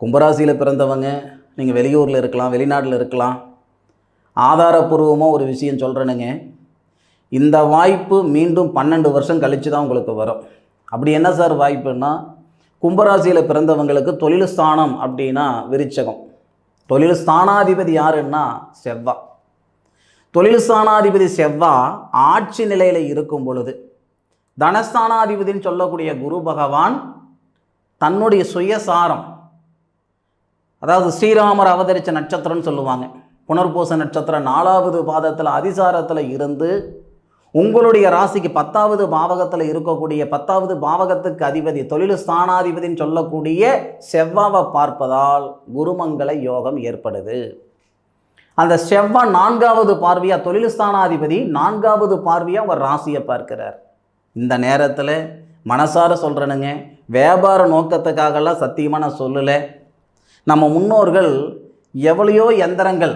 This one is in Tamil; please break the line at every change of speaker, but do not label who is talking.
கும்பராசியில் பிறந்தவங்க நீங்கள் வெளியூரில் இருக்கலாம் வெளிநாட்டில் இருக்கலாம் ஆதாரபூர்வமாக ஒரு விஷயம் சொல்கிறேனுங்க இந்த வாய்ப்பு மீண்டும் பன்னெண்டு வருஷம் கழித்து தான் உங்களுக்கு வரும். அப்படி என்ன சார் வாய்ப்புன்னா கும்பராசியில் பிறந்தவங்களுக்கு தொழில் ஸ்தானம் அப்படின்னா விருச்சகம். தொழில் ஸ்தானாதிபதி யாருன்னா செவ்வா. தொழில் ஸ்தானாதிபதி செவ்வா ஆட்சி நிலையில் இருக்கும் பொழுது தனஸ்தானாதிபதினு சொல்லக்கூடிய குரு பகவான் தன்னுடைய சுயசாரம் அதாவது ஸ்ரீராமர் அவதரித்த நட்சத்திரம்னு சொல்லுவாங்க. புனர்பூச நட்சத்திரம் நாலாவது பாதத்தில் அதிசாரத்தில் இருந்து உங்களுடைய ராசிக்கு பத்தாவது பாவகத்தில் இருக்கக்கூடிய பத்தாவது பாவகத்துக்கு அதிபதி தொழில் ஸ்தானாதிபதின்னு சொல்லக்கூடிய செவ்வாவை பார்ப்பதால் குருமங்கள யோகம் ஏற்படுது. அந்த செவ்வாய் நான்காவது பார்வையாக தொழில் ஸ்தானாதிபதி நான்காவது பார்வையாக அவர் ராசியை பார்க்கிறார். இந்த நேரத்தில் மனசார சொல்கிறேனுங்க வியாபார நோக்கத்துக்காகலாம் சத்தியமாக நான் சொல்லலை. நம்ம முன்னோர்கள் எவ்வளையோ எந்திரங்கள்